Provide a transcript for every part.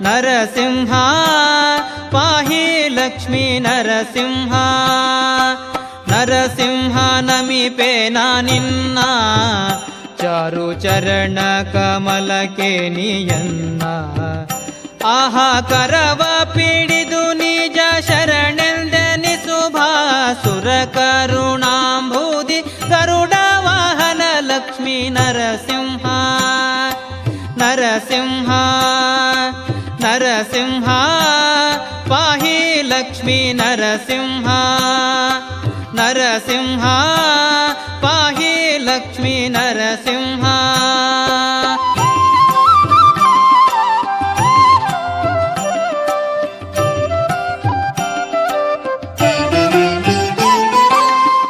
ನರಸಿಂಹ, ಪಾಹಿ ಲಕ್ಷ್ಮೀ ನರಸಿಂಹ ನರಸಿಂಹ ನಮಿಪೆ ನಿನ್ನ, ಚಾರು ಚರಣ ಕಮಲಕ್ಕೆ ನೀಯನ್ನ ಆಹಾ ಕರವ ಪಿಡಿದು ನಿಜ ಶರಣೆಂದೆನಿಸುಭಾಸುರ ಕರುಣಾಂಬೂದಿ ನರಸಿಂಹ ಪಾಹಿ ಲಕ್ಷ್ಮೀ ನರಸಿಂಹ. ನರಸಿಂಹ, ಪಾಹಿ ಲಕ್ಷ್ಮೀ ನರಸಿಂಹ.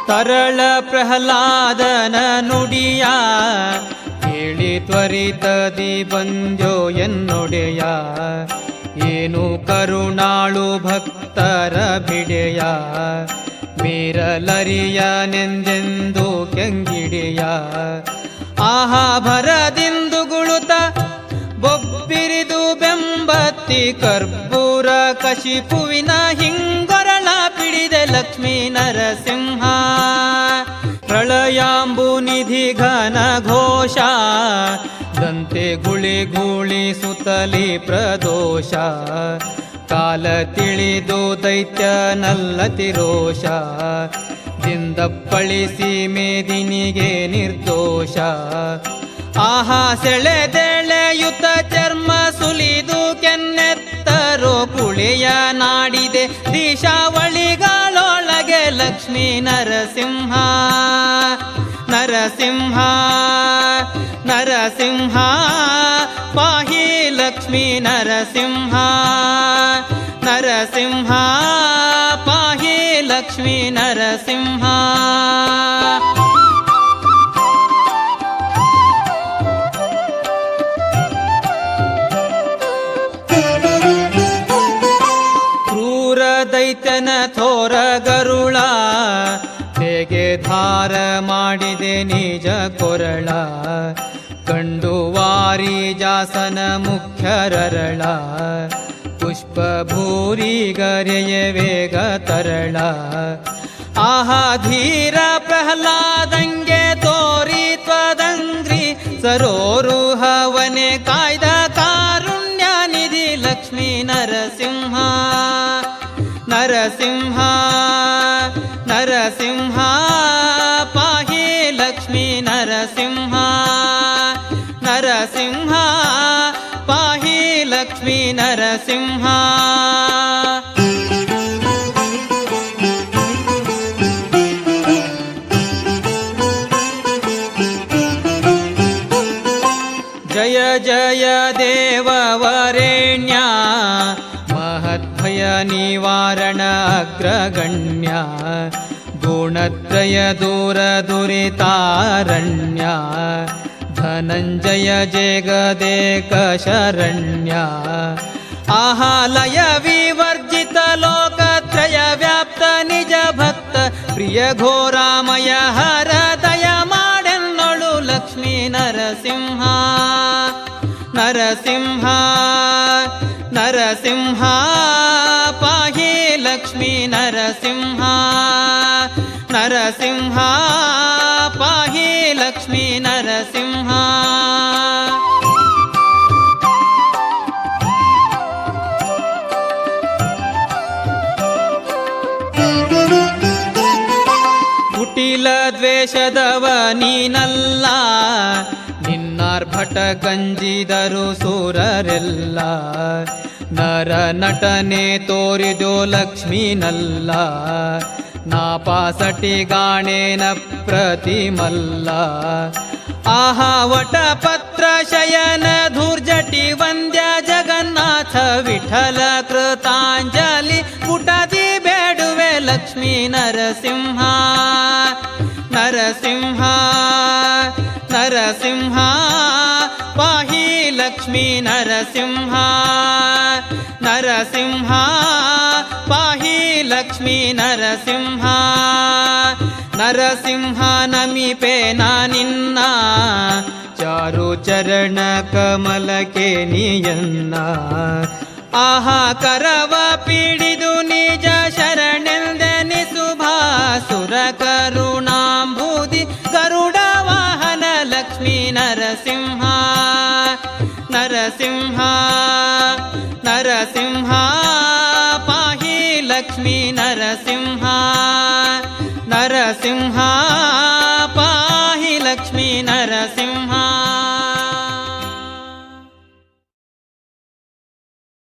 ತರಳ ಪ್ರಹ್ಲಾದನ ನುಡಿಯ, ಕೇಳಿ ತ್ವರಿತದಿ ಬಂದ್ಯೋ ಎನ್ನೊಡೆಯ. ಏನು ಕರುಣಾಳು ಭಕ್ತರ ಬಿಡೆಯ ಮೀರಲರಿಯನೆಂದೆಂದು ಕೆಂಗಿಡೆಯ? ಆಹಾ ಭರದಿಂದು ಗುಳುತ ಬೊಬ್ಬಿರಿದು ಬೆಂಬತ್ತಿ ಕರ್ಪೂರ ಕಶಿಪುವಿನ ಹಿಂಗೊರಳ ಪಿಡಿದೆ ಲಕ್ಷ್ಮೀ ನರಸಿಂಹ. ಪ್ರಳಯಾಂಬು ನಿಧಿ ಘನ ಘೋಷ ದಂತೆ ಗುಳಿ ಗುಳಿ ಸುತ್ತಲಿ ಪ್ರದೋಷ. ಕಾಲ ತಿಳಿದು ದೈತ್ಯ ನಲ್ಲತಿರೋಷ ದಿಂದಪ್ಪಳಿಸಿ ಮೇದಿನಿಗೆ ನಿರ್ದೋಷ. ಆಹಾ ಸೆಳೆದೆಳೆಯುತ ಚರ್ಮ ಸುಲಿದು ಕೆನ್ನೆತ್ತರೋ ಕುಳಿಯ ನಾಡಿದೆ ದಿಶಾವಳಿಗಳೊಳಗೆ ಲಕ್ಷ್ಮೀ ನರಸಿಂಹ. ನರಸಿಂಹ. ನರಸಿಂಹ, ಪಾಹಿ ಲಕ್ಷ್ಮೀ ನರಸಿಂಹ. ನರಸಿಂಹ, ಪಾಹಿ ಲಕ್ಷ್ಮೀ ನರಸಿಂಹ. ಕ್ರೂರ ದೈತ್ಯನ ಥೋರ ಗರುಳ, ಹೇಗೆ ಧಾರ ಮಾಡಿದೆ ನಿಜ ಕೊರಳ. पण्डुवारी जासनमुख्यरणा पुष्पभूरि गर्ये वेगतरणा आहा धीरप्रह्लादङ्गे तोरि त्वदङ्ग्रि सरोरुहवने कायकारुण्यानिधि लक्ष्मी नरसिंहा नरसिंहा नरसिंहा पाहि लक्ष्मी नरसिंहा। जय जय देववरेण्या महद्भयनिवारण अग्रगण्या गुणत्रय दूर धनञ्जय जगदेकशरण्या आहालय विवर्जित लोकत्रय व्याप्त निज भक्त। प्रियघोरामय हरदय माडन् नलु लक्ष्मी नरसिंहा। नरसिंहा नरसिंहा पाहि लक्ष्मी नरसिंहा। नरसिंहा ದ್ವೇಷದವ ನೀನಲ್ಲ, ನಿನ್ನಾರ್ಭಟ ಗಂಜಿದರು ಸೂರರೆಲ್ಲ. ನರ ನಟನೆ ತೋರಿದೋ ಲಕ್ಷ್ಮೀನಲ್ಲ, ನಾಪಾಸಟಿ ಗಾಣೇನ ಪ್ರತಿಮಲ್ಲ. ಆಹಾ, ವಟ ಪತ್ರ ಶಯನ ಧೂರ್ಜಟಿ ವಂದ್ಯ ಜಗನ್ನಾಥ ವಿಠಲ ಕೃತಾಂಜಲಿ ಪುಟದಿ ಬೇಡುವೆ ಲಕ್ಷ್ಮೀ ನರಸಿಂಹ. ನರಸಿಂಹ ನರಸಿಂಹ, ಪಾಹಿ ಲಕ್ಷ್ಮೀ ನರಸಿಂಹ ನರಸಿಂಹ, ಪಾಹಿ ಲಕ್ಷ್ಮೀ ನರಸಿಂಹ ನರಸಿಂಹ ನಮಿಪೆ ನಿನ್ನ, ಚಾರು ಚರಣ ಕಮಲಕ್ಕೆ ನೀಯನ್ನ, ಆಹಾ ಕರವ ಪಿಡಿದು नरसिंहा नरसिंहा नरसिंहा पाहि लक्ष्मी नरसिंहा नरसिंहा